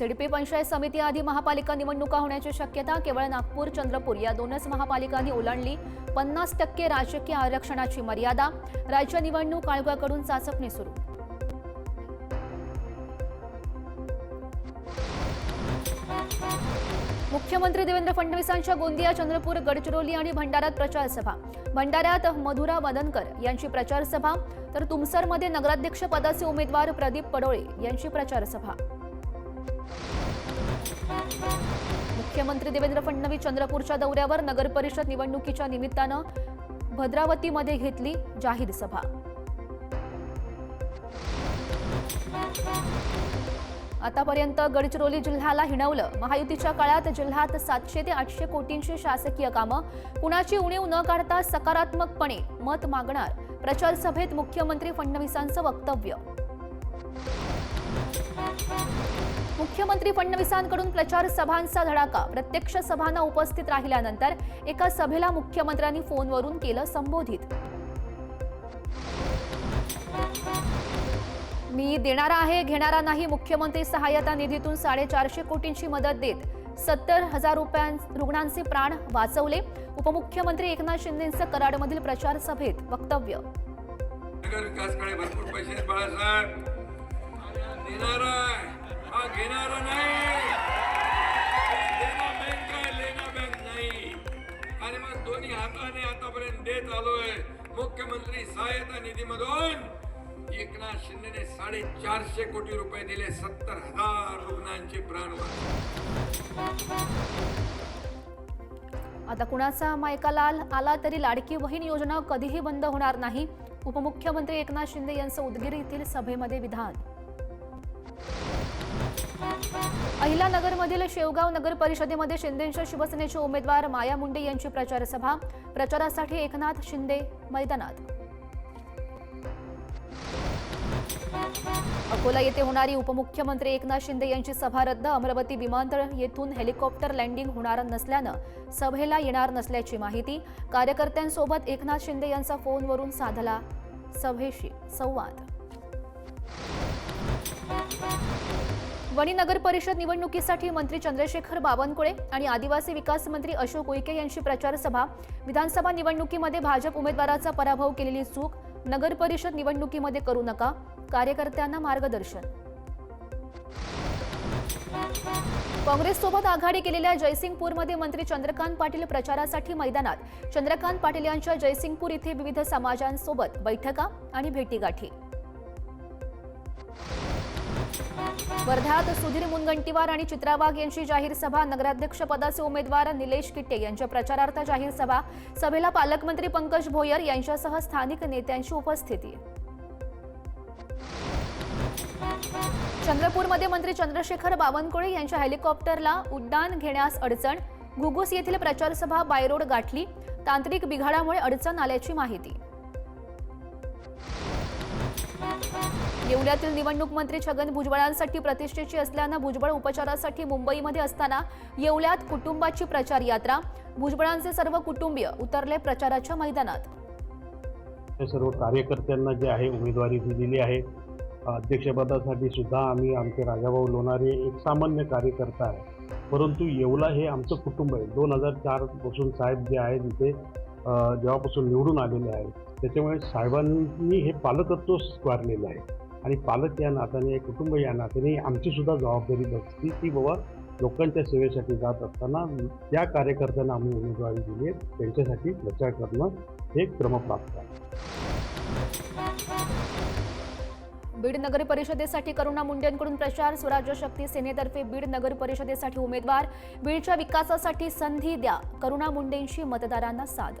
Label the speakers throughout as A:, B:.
A: सिडपी पंचायत समिती आधी महापालिका निवडणुका होण्याची शक्यता केवळ नागपूर चंद्रपूर या दोनच महापालिकांनी ओलांडली. पन्नास टक्के राजकीय आरक्षणाची मर्यादा. राज्य निवडणूक आयोगाकडून चाचपणी सुरू. मुख्यमंत्री देवेंद्र फडणवीसांच्या गोंदिया चंद्रपूर गडचिरोली आणि भंडाऱ्यात प्रचार सभा. भंडाऱ्यात मधुरा वदनकर यांची प्रचार सभा. तर तुमसरमध्ये नगराध्यक्ष पदाचे उमेदवार प्रदीप पडोळे यांची प्रचार सभा. मुख्यमंत्री देवेंद्र फडणवीस चंद्रपूरच्या दौऱ्यावर नगरपरिषद निवडणुकीच्या निमित्तानं भद्रावतीमध्ये घेतली जाहीर सभा. आतापर्यंत गडचिरोली जिल्ह्याला हिणवलं. महायुतीच्या काळात जिल्ह्यात सातशे ते आठशे कोटींची शासकीय कामं. कुणाची उणीव न काढता सकारात्मकपणे मत मागणार. प्रचार सभेत मुख्यमंत्री फडणवीसांचं वक्तव्य. मुख्यमंत्री फडणवीसांकडून प्रचार सभांचा धडाका. प्रत्यक्ष सभांना उपस्थित राहिल्यानंतर एका सभेला मुख्यमंत्र्यांनी फोनवरून केलं संबोधित. मी देणारा आहे घेणारा नाही मुख्यमंत्री सहाय्यता निधीतून साडेचारशे कोटींची मदत देत. सत्तर हजार रुपयां रुग्णांचे प्राण वाचवले. उपमुख्यमंत्री एकनाथ शिंदेंचं कराडमधील प्रचार सभेत वक्तव्य.
B: नगर भरपूर पैसे बाळासाहेब. आहे, हा घेणार नाही. देना बँक आहे लेना बँक नाही. आणि मग दोन्ही हाताने आतापर्यंत देत आलोय मुख्यमंत्री सहायता निधीमधून. एकनाथ शिंदेने साडेचारशे कोटी रुपये दिले सत्तर हजार रुग्णांचे प्राण
A: आता कुणाचा मायका लाल आला तरी लाडकी बहीण योजना कधीही बंद होणार नाही. उपमुख्यमंत्री एकनाथ शिंदे यांचं उदगीर येथील सभेमध्ये विधान. अहिलानगरमधील शेवगाव नगर परिषदेमध्ये शिंदेंच्या शिवसेनेचे उमेदवार माया मुंडे यांची प्रचारसभा प्रचारासाठी एकनाथ शिंदे मैदानात. अकोला येथे होणारी उपमुख्यमंत्री एकनाथ शिंदे यांची सभा रद्द. अमरावती विमानतळ येथून हेलिकॉप्टर लँडिंग होणार नसल्यानं सभेला येणार नसल्याची माहिती. कार्यकर्त्यांसोबत एकनाथ शिंदे यांचा फोनवरून साधला सभेशी संवाद. वणी नगर परिषद निवडणुकीसाठी मंत्री चंद्रशेखर बावनकुळे आणि आदिवासी विकास मंत्री अशोक उईके यांची प्रचारसभा विधानसभा निवडणुकीमध्ये भाजप उमेदवाराचा पराभव केलेली चूक नगर परिषद निवडणुकीमध्ये करू नका. कार्यकर्त्यांना मार्गदर्शन. काँग्रेससोबत आघाडी केलेल्या जयसिंगपूरमध्ये मंत्री चंद्रकांत पाटील प्रचारासाठी मैदानात. चंद्रकांत पाटील यांच्या जयसिंगपूर इथे विविध समाजांसोबत बैठका आणि भेटीगाठी. वर्ध्यात सुधीर मुनगंटीवार आणि चित्रा वाघ यांची जाहीर सभा. नगराध्यक्ष पदाचे उमेदवार निलेश किट्टे यांच्या प्रचारार्थ जाहीर सभा. सभेला पालकमंत्री पंकज भोयर यांच्यासह स्थानिक नेत्यांची उपस्थिती. चंद्रपूरमध्ये मंत्री चंद्रशेखर बावनकुळे यांच्या हेलिकॉप्टरला उड्डाण घेण्यास अडचण. घुगुस येथील प्रचारसभा बायरोड गाठली. तांत्रिक बिघाडामुळे अडचण आल्याची माहिती. येवल्यातील निवडणूक मंत्री छगन भुजबळांसाठी प्रतिष्ठेची असल्यानं भुजबळ उपचारासाठी मुंबईमध्ये असताना येवल्यात कुटुंबाची प्रचार यात्रा. भुजबळांचे सर्व कुटुंबीय उतरले प्रचाराच्या मैदानात.
C: सर्व कार्यकर्त्यांना जे आहे उमेदवारी दिलेली आहे अध्यक्षपदासाठी सुद्धा आम्ही आमचे राजाभाऊ लोणारे एक सामान्य कार्यकर्ता आहे. परंतु येवला हे आमचं कुटुंब आहे. दोन हजार चारपासून साहेब जे आहेत तिथे जेव्हापासून निवडून आलेले आहेत त्याच्यामुळे साहेबांनी हे पालकत्व स्वीकारलेलं आहे. आणि पालक या नात्याने कुटुंब या नात्याने आमचीसुद्धा जबाबदारी बसते की बाबा लोकांच्या सेवेसाठी जात असताना त्या कार्यकर्त्यांना आम्ही उमेदवारी दिली आहे त्यांच्यासाठी प्रचार करणं हे क्रमप्राप्त आहे.
A: बीड नगर परिषदेसाठी करुणा मुंडेंकडून प्रचार स्वराज्य शक्ती सेनेतर्फे बीड नगर परिषदेसाठी उमेदवार बीडच्या विकासासाठी संधी द्या. करुणा मुंडेंशी मतदारांना साद.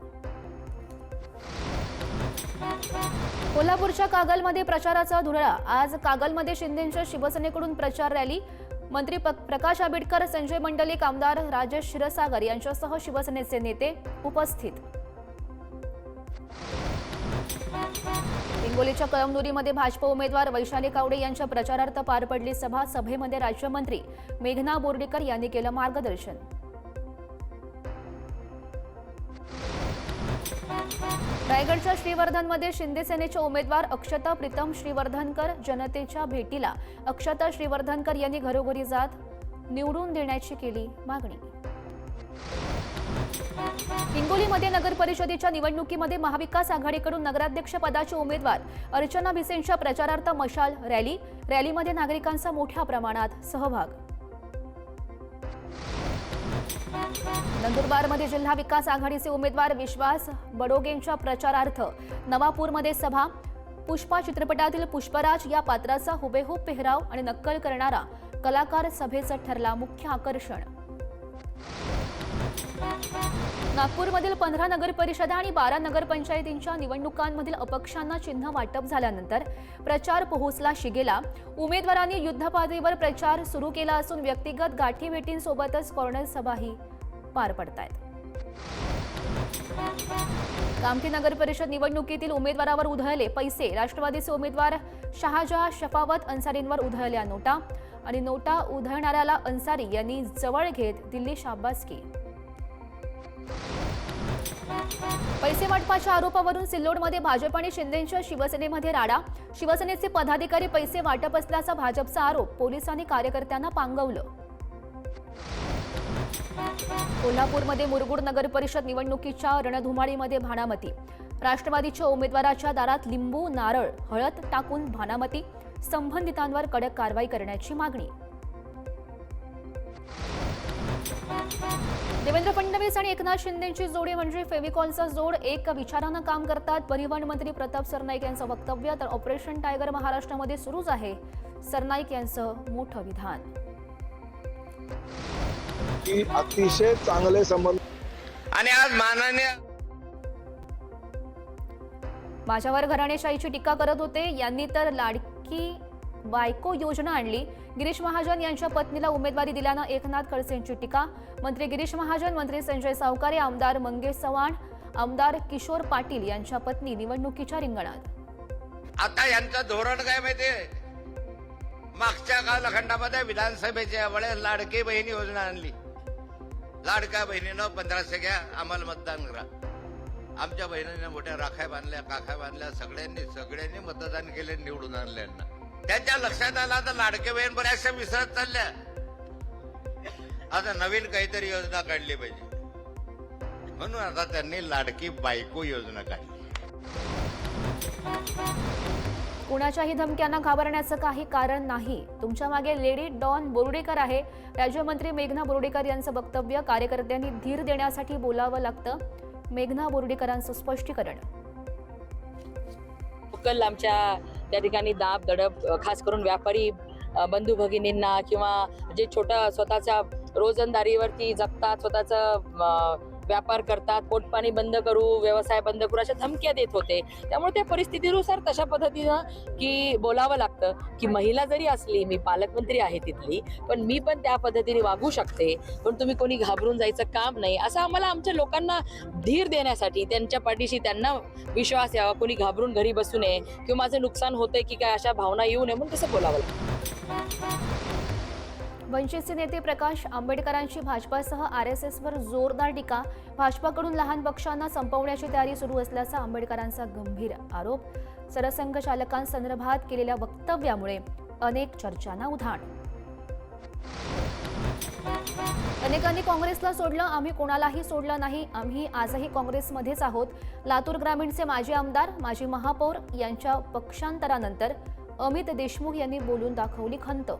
A: कोल्हापूरच्या कागलमध्ये प्रचाराचा धुरळा. आज कागलमध्ये शिंदेच्या शिवसेनेकडून प्रचार रॅली. मंत्री प्रकाश आंबेडकर संजय मंडलिक आमदार राजेश क्षीरसागर यांच्यासह शिवसेनेचे नेते उपस्थित. हिंगोलीच्या कळमनुरीमध्ये भाजप उमेदवार वैशाली कावडे यांच्या प्रचारार्थ पार पडली सभा. सभेमध्ये राज्यमंत्री मेघना बोर्डीकर यांनी केलं मार्गदर्शन. रायगडच्या श्रीवर्धनमध्ये शिंदेसेनेचे उमेदवार अक्षता प्रीतम श्रीवर्धनकर जनतेच्या भेटीला. अक्षता श्रीवर्धनकर यांनी घरोघरी जात निवडून देण्याची केली मागणी. हिंगोलीमध्ये नगर परिषदेच्या निवडणुकीमध्ये महाविकास आघाडीकडून नगराध्यक्ष पदाचे उमेदवार अर्चना भिसेंच्या प्रचारार्थ मशाल रॅली. रॅलीमध्ये नागरिकांचा मोठ्या प्रमाणात सहभाग. नंदुरबारमध्ये जिल्हा विकास आघाडीचे उमेदवार विश्वास बडोगेंच्या प्रचारार्थ नवापूरमध्ये सभा. पुष्पा चित्रपटातील पुष्पराज या पात्राचा हुबेहूब पेहराव आणि नक्कल करणारा कलाकार सभेचं ठरला मुख्य आकर्षण. नागपूरमधील पंधरा नगर परिषदा आणि बारा नगरपंचायतींच्या निवडणुकांमधील अपक्षांना चिन्ह वाटप झाल्यानंतर प्रचार पोहोचला शिगेला. उमेदवारांनी युद्धपातळीवर प्रचार सुरू केला असून व्यक्तिगत गाठीभेटींसोबतच कॉर्नर सभाही पार पडतायत. कामठी नगर परिषद निवडणुकीतील उमेदवारावर उधळले पैसे. राष्ट्रवादीचे उमेदवार शहाजहा शफावत अन्सारींवर उधळल्या नोटा आणि नोटा उधळणाऱ्याला अन्सारी यांनी जवळ घेत दिल्ली शाबासकी. पैसे वाटपाच्या आरोपावरून सिल्लोडमध्ये भाजप आणि शिंदेच्या शिवसेनेमध्ये राडा. शिवसेनेचे पदाधिकारी पैसे वाटप असल्याचा भाजपचा आरोप पोलिसांनी कार्यकर्त्यांना पांगवलं. कोल्हापूरमध्ये मुरगुड नगर परिषद निवडणुकीच्या रणधुमाळीमध्ये भानामती. राष्ट्रवादीच्या उमेदवाराच्या दारात लिंबू नारळ हळद टाकून भानामती. संबंधितांवर कडक कारवाई करण्याची मागणी. देवेंद्र फडणवीस आणि एकनाथ शिंदेची जोडी म्हणजे फेविकॉलचा जोड. एक विचारानं काम करतात. परिवहन मंत्री प्रताप सरनाईक यांचं वक्तव्य. तर ऑपरेशन टायगर महाराष्ट्रामध्ये सुरूच आहे. सरनाईक यांचं मोठं विधान.
D: की अतिशय चांगले संबंध
E: आणि आज माननीय
A: माझ्यावर घराणेशाहीची टीका करत होते. यांनी तर लाडकी बायको योजना आणली. गिरीश महाजन यांच्या पत्नीला उमेदवारी दिल्यानं एकनाथ खडसेंची टीका. मंत्री गिरीश महाजन मंत्री संजय सावकारे आमदार मंगेश चव्हाण आमदार किशोर पाटील यांच्या पत्नी निवडणुकीच्या रिंगणात.
E: आता यांचं धोरण काय माहितीये मागच्या कालखंडामध्ये विधानसभेच्या वेळेस लाडकी बहीण योजना आणली. लाडक्या बहिणीनं पंधराशे घ्या आम्हाला मतदान करा. आमच्या बहिणीने मोठ्या राख्या बांधल्या काख्या बांधल्या सगळ्यांनी सगळ्यांनी मतदान केले निवडून आणले यांना. त्यांच्या लक्षात आलं आता लाडके बहीण बऱ्याचशा विसरत चालल्या आता नवीन काहीतरी योजना काढली पाहिजे. म्हणून आता त्यांनी लाडकी बायको योजना काढली.
A: कुणाच्याही धमक्यांना घाबरण्याचं काही कारण नाही. तुमच्या मागे लेडी डॉन बोर्डेकर आहे. राज्यमंत्री मेघना बोर्डेकर यांचं वक्तव्य कार्यकर्त्यांनी धीर देण्यासाठी बोलावं लागतं. मेघना बोर्डेकरांचं स्पष्टीकरण.
F: लोकल आमच्या त्या ठिकाणी दाब दडप खास करून व्यापारी बंधू भगिनींना किंवा जे छोटा स्वतःच्या रोजंदारीवरती जगतात स्वतःचं व्यापार करतात पोटपाणी बंद करू व्यवसाय बंद करू अशा धमक्या देत होते. त्यामुळे त्या परिस्थितीनुसार तशा पद्धतीनं की बोलावं लागतं की महिला जरी असली मी पालकमंत्री आहे तिथली पण मी पण त्या पद्धतीने वागू शकते. पण तुम्ही कोणी घाबरून जायचं काम नाही. असं आम्हाला आमच्या लोकांना धीर देण्यासाठी त्यांच्या पाठीशी त्यांना विश्वास यावा कोणी घाबरून घरी बसू नये किंवा माझं नुकसान होतंय की काय अशा भावना येऊ नये म्हणून तसं बोलावं लागतं.
A: वंचितचे नेते प्रकाश आंबेडकरांची भाजपासह आर एस एसवर जोरदार टीका. भाजपाकडून लहान पक्षांना संपवण्याची तयारी सुरू असल्याचा आंबेडकरांचा गंभीर आरोप. सरसंघचालकांसंदर्भात केलेल्या वक्तव्यामुळे अनेक चर्चांना उधाण. अनेकांनी काँग्रेसला सोडलं आम्ही कोणालाही सोडलं नाही. आम्ही आजही काँग्रेसमध्येच आहोत. लातूर ग्रामीणचे माजी आमदार माजी महापौर यांच्या पक्षांतरानंतर अमित देशमुख यांनी बोलून दाखवली खंत.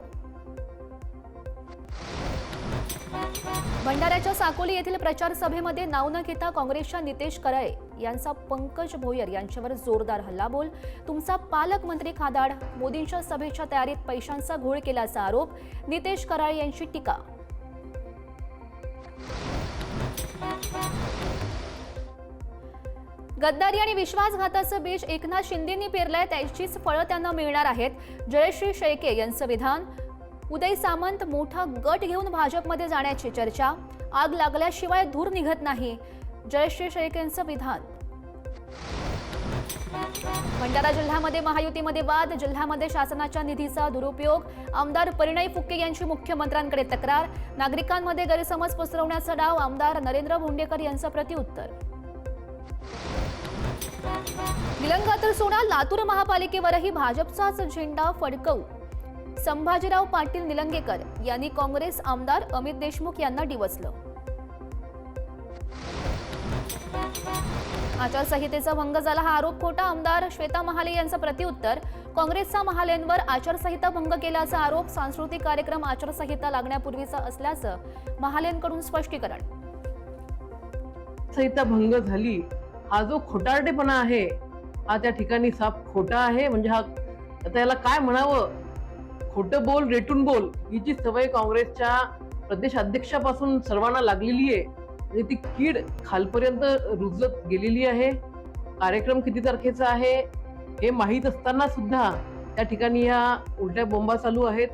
A: भंडाऱ्याच्या साकोली येथील प्रचार सभेमध्ये नाव न घेता काँग्रेसच्या नितेश कराळे यांचा पंकज भोयर यांच्यावर जोरदार हल्लाबोल. तुमचा पालकमंत्री खादाड मोदींच्या सभेच्या तयारीत पैशांचा घोळ केल्याचा आरोप नितेश कराळे यांची टीका. गद्दारी आणि विश्वासघाताचं बीज एकनाथ शिंदेंनी पेरलंय त्याचीच फळं त्यांना मिळणार आहेत. जयश्री शेळके यांचं विधान उदय सामंत मोठा गट घेऊन भाजपमध्ये जाण्याची चर्चा. आग लागल्याशिवाय धूर निघत नाही. जयश्री शेळकेंचं विधान. भंडारा जिल्ह्यामध्ये महायुतीमध्ये वाद. जिल्ह्यामध्ये शासनाच्या निधीचा दुरुपयोग. आमदार परिणय फुके यांची मुख्यमंत्र्यांकडे तक्रार. नागरिकांमध्ये गैरसमज पसरवण्याचा डाव. आमदार नरेंद्र भोंडेकर यांचं प्रतिउत्तर निलंगातर सोडा लातूर महापालिकेवरही भाजपचाच झेंडा फडकवू. संभाजीराव पाटील निलंगेकर यांनी काँग्रेस आमदार अमित देशमुख यांना डिवचलं. आचारसंहितेचा भंग झाला हा आरोप खोटा. आमदार श्वेता महाले यांचं प्रत्युत्तर काँग्रेसचा महालेंवर आचारसंहिता भंग केल्याचा आरोप सांस्कृतिक कार्यक्रम आचारसंहिता लागण्यापूर्वीचा असल्याचं महालेंकडून स्पष्टीकरण.
G: संहिता भंग झाली. हा जो खोटारडेपणा आहे हा त्या ठिकाणी साफ खोटा आहे. म्हणजे हा त्याला काय म्हणावं? खोटं बोल रेटून बोल ही जी सवय काँग्रेसच्या प्रदेशाध्यक्षापासून सर्वांना लागलेली आहे म्हणजे ती कीड खालपर्यंत रुजत गेलेली आहे कार्यक्रम किती तारखेचा आहे हे माहीत असताना सुद्धा त्या ठिकाणी ह्या उलट्या बोंबा चालू आहेत.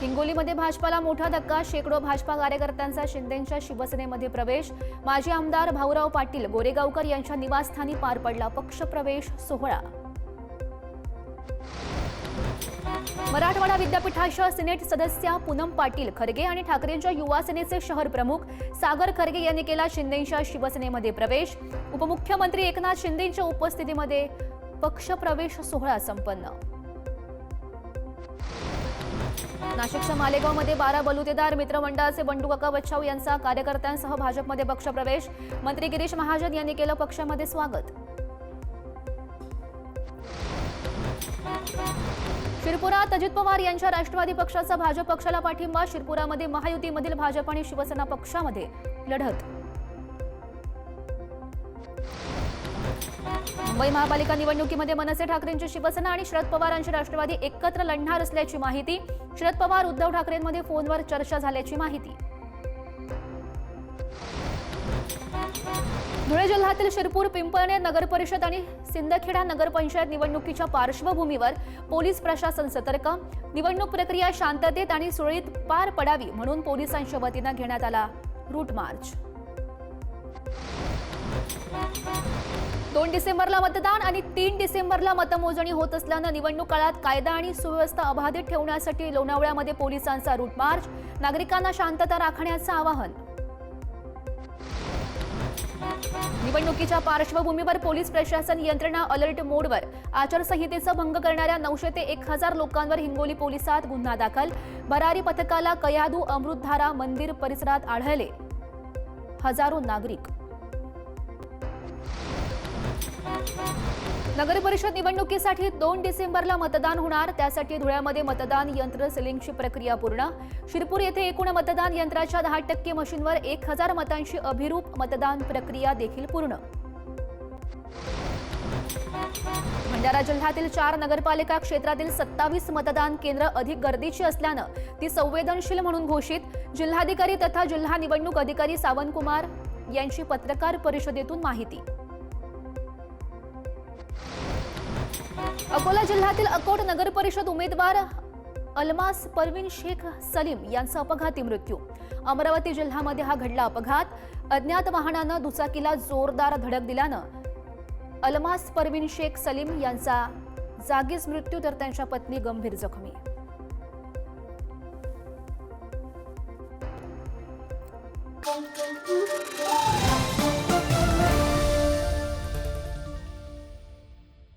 A: हिंगोलीमध्ये भाजपाला मोठा धक्का शेकडो भाजपा कार्यकर्त्यांचा शिंदेंच्या शिवसेनेमध्ये प्रवेश. माजी आमदार भाऊराव पाटील गोरेगावकर यांच्या निवासस्थानी पार पडला पक्षप्रवेश सोहळा. मराठवाडा विद्यापीठाच्या सिनेट सदस्या पूनम पाटील खरगे आणि ठाकरेंच्या युवा सेनेचे शहर प्रमुख सागर खरगे यांनी केला शिंदेच्या शिवसेनेमध्ये प्रवेश. उपमुख्यमंत्री एकनाथ शिंदेच्या उपस्थितीमध्ये पक्षप्रवेश सोहळा संपन्न. नाशिकच्या मालेगावमध्ये बारा बलुतेदार मित्रमंडळाचे बंडूकाका बच्छाव यांचा कार्यकर्त्यांसह भाजपमध्ये पक्षप्रवेश मंत्री गिरीश महाजन यांनी केलं पक्षामध्ये स्वागत. शिरपुरात अजित पवार यांच्या राष्ट्रवादी पक्षाचा भाजप पक्षाला पाठिंबा शिरपुरामध्ये महायुतीमधील भाजप आणि शिवसेना पक्षामध्ये लढत. मुंबई महापालिका निवडणुकीमध्ये मनसे ठाकरेंची शिवसेना आणि शरद पवारांची राष्ट्रवादी एकत्र लढणार असल्याची माहिती शरद पवार उद्धव ठाकरेंमध्ये फोनवर चर्चा झाल्याची माहिती. धुळे जिल्ह्यातील शिरपूर पिंपळणे नगर परिषद आणि सिंदखेडा नगरपंचायत निवडणुकीच्या पार्श्वभूमीवर पोलीस प्रशासन सतर्क. निवडणूक प्रक्रिया शांततेत आणि सुरळीत पार पडावी म्हणून पोलिसांच्या वतीनं घेण्यात आला रूट मार्च. दोन डिसेंबरला मतदान आणि तीन डिसेंबरला मतमोजणी होत असल्यानं निवडणूक काळात कायदा आणि सुव्यवस्था अबाधित ठेवण्यासाठी लोणावळ्यामध्ये पोलिसांचा रूट मार्च. नागरिकांना शांतता राखण्याचं आवाहन. निवडणुकीच्या पार्श्वभूमीवर पोलीस प्रशासन यंत्रणा अलर्ट मोडवर. आचारसंहितेचा भंग करणाऱ्या नऊशे ते एक हजार लोकांवर हिंगोली पोलिसात गुन्हा दाखल. भरारी पथकाला कयादू अमृतधारा मंदिर परिसरात आढळले. हजारो नागरिक नगर परिषद निवडणुकीसाठी दोन डिसेंबरला मतदान होणार. त्यासाठी धुळ्यामध्ये मतदान यंत्र सिलिंगची प्रक्रिया पूर्ण. शिरपूर येथे एकूण मतदान यंत्राच्या दहा टक्के मशीनवर एक हजार मतांची अभिरूप मतदान प्रक्रिया देखील पूर्ण. भंडारा जिल्ह्यातील चार नगरपालिका क्षेत्रातील सत्तावीस मतदान केंद्र अधिक गर्दीची असल्यानं ती संवेदनशील म्हणून घोषित. जिल्हाधिकारी तथा जिल्हा निवडणूक अधिकारी सावंतकुमार यांची पत्रकार परिषदेतून माहिती. अकोला जिल्ह्यातील अकोट नगर परिषद उमेदवार अलमास परवीन शेख सलीम यांचा अपघाती मृत्यू. अमरावती जिल्ह्यामध्ये हा घडला अपघात. अज्ञात वाहनानं दुचाकीला जोरदार धडक दिल्यानं अलमास परवीन शेख सलीम यांचा जागीच मृत्यू तर त्यांच्या पत्नी गंभीर जखमी.